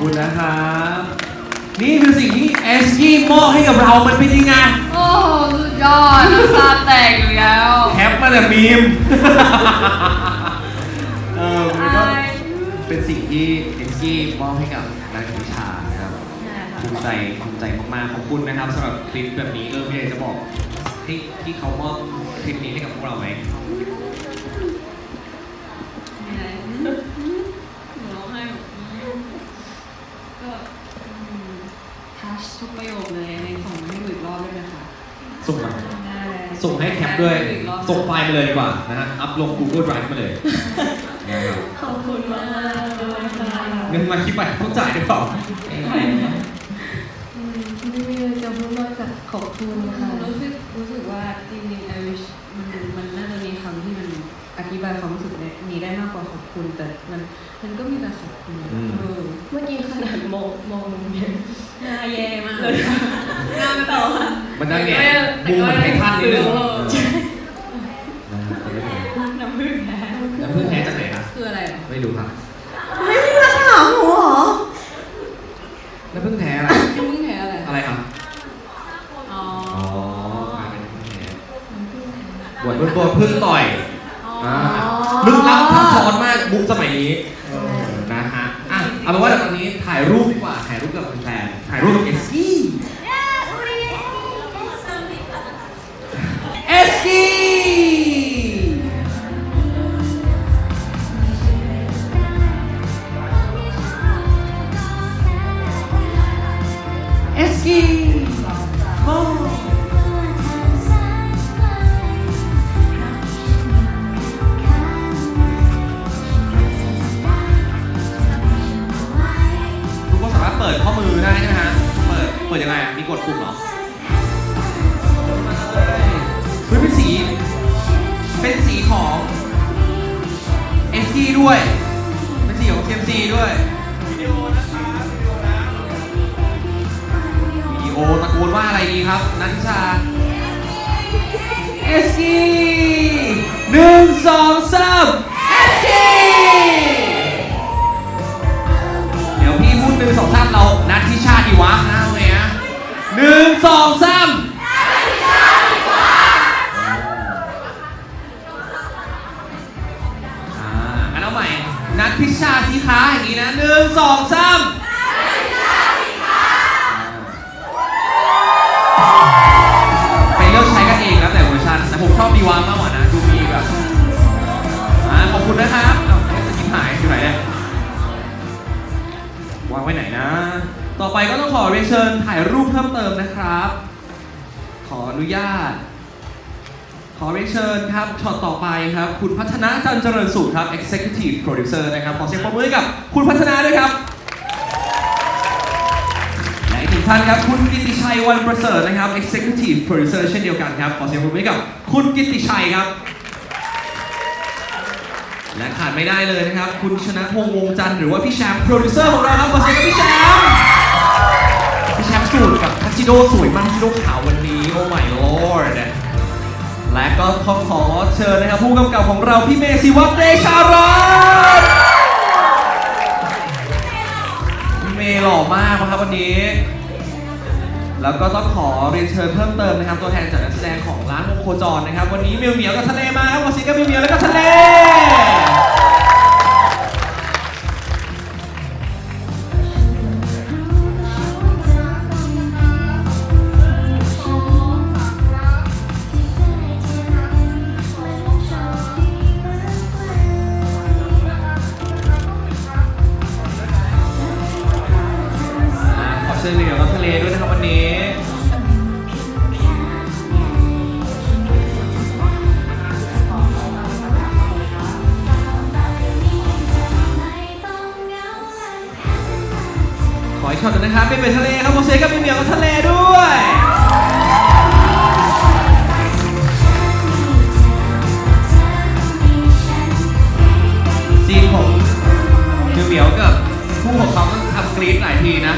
คุณนะคะขอบคุณนะครับ นี่คือสิ่งที่เอสกี้มอบให้กับเรา มันเป็นยังไงโอ้โหสุดยอดน้ำตาแตกอยู่แล้วแคปมาแต่มีมเออมันก็อายเป็นสิ่งที่เอสกี้มอบให้กับนักวิชานะครับภูมิใจภูมิใจมากๆขอบคุณนะครับสำหรับคลิปแบบนี้เออพี่เอจะบอกให้ที่เขามอบคลิปนี้ให้กับพวกเราไหมมีอะไรหนูร้องไห้แบบก็ทัชทุกประโยคเลยในส่งมาให้หนูอีกรอบด้วยนะคะ ส่งมาได้ส่งให้แคปด้วยอีกรอบส่งไฟล์มาเลยดีกว่านะฮะ อัพลง Google Drive มาเลยนะครับขอบคุณมากเลยค่ะเงินมาคิดไปเขาจ่ายหรือเปล่าอืมไม่มีอะไรจะพูดนอกจากขอบคุณค่ะ รู้สึกรู้สึกว่าจริงๆ I wish มันมันน่าจะมีคำที่มันอธิบายความรู้สึกนี้ได้มากกว่าขอบคุณ แต่มันมันก็มีแต่ขอบคุณอืมเออเมื่อกี้ขนาดมองมองเนี่ยหน้าแย่มากเลยหน้าไม่ต่อค่ะ มันได้เนี่ยมุมมันให้ท่านนิดนึงเออนะครับไม่เป็นไรน้ำผึ้งแท้แล้วเพิ่งแท้จากไหนครับคืออะไรอะไม่รู้ครับไม่มีราคาหนูเหรอแล้วเพิ่งแท้อะไรน้ำผึ้งแท้อะไรอะไรครับอ๋ออ๋อกลายเป็นเพิ่งแท้บวชบนตัวเพิ่งต่อยอ๋อลึกลับซับซ้อนมากมุกสมัยนี้นะฮะอะเอาเป็นว่าตอนนี้ถ่ายรูปดีกว่าถ่ายรูปกับแฟนถ่ายรูปกับเอส ปิดข้อมือได้ใช่ไหมฮะ เปิด เปิดยังไงอะ มีกดปุ่มเหรอเฮ้ยเป็นสี เป็นสีของเอสซีด้วย เป็นสีของเ m มซีด้วย วิดีโอนะครับวิดีโอนะวิดีโอตะโกนว่าอะไรดีครับ นันทิชาเใหม่ นัดพิชชาสีขาอย่างนี้นะหนึ่งสองสามไปเลือกใช้กันเองแล้วแต่เวอร์ชันแต่ผมชอบดีวางมากกว่านะ ดูมีแบบอ่าขอบคุณนะครับเอ้าจะกินหายอยู่ไหนเนี่ยวางไว้ไหนนะ ต่อไปก็ต้องขอเรียนเชิญถ่ายรูปเพิ่มเติมนะครับ ขออนุญาต ขอเรียนเชิญครับช็อตต่อไปครับ คุณพัฒนาจันเจริญสุขครับ Executive Producer นะครับ ขอเสียงปรบมือให้กับ คุณพัฒนาด้วยครับ และอีกหนึ่งท่านครับ คุณกิติชัยวันประเสริฐนะครับ Executive Producer เช่นเดียวกันครับ ขอเสียงปรบมือให้กับ คุณกิติชัยครับ และขาดไม่ได้เลยนะครับ คุณชนะพงษ์วงจันทร์หรือว่าพี่แชมป์โปรดิวเซอร์ของเราครับ ขอเสียงกับพี่แชมป์พี่แชมป์สูตรกับทัชชิโดสวยมากทัชชิโดขาววันนี้โอ้ my lord และก็ขอขอเชิญนะครับผู้กำกับของเราพี่เมย์ศิวัตเดชารัตน์พี่เมย์หล่อมากนะครับวันนี้ แล้วก็ต้องขอเรียนเชิญเพิ่มเติมนะครับตัวแทนจากนักแสดงของร้านวงโคจรนะครับ วันนี้เมียวเหมียวกับทะเลมาครับขอเสียงกับเมียวเหมียวแล้วก็ทะเล นะครับเป็นเปทะเลครับโมเซก็เป็นเหมียวทะเลด้วยซีนผมเหมียวกับผู้ขกครองก็ทำกรีดหลายทีนะ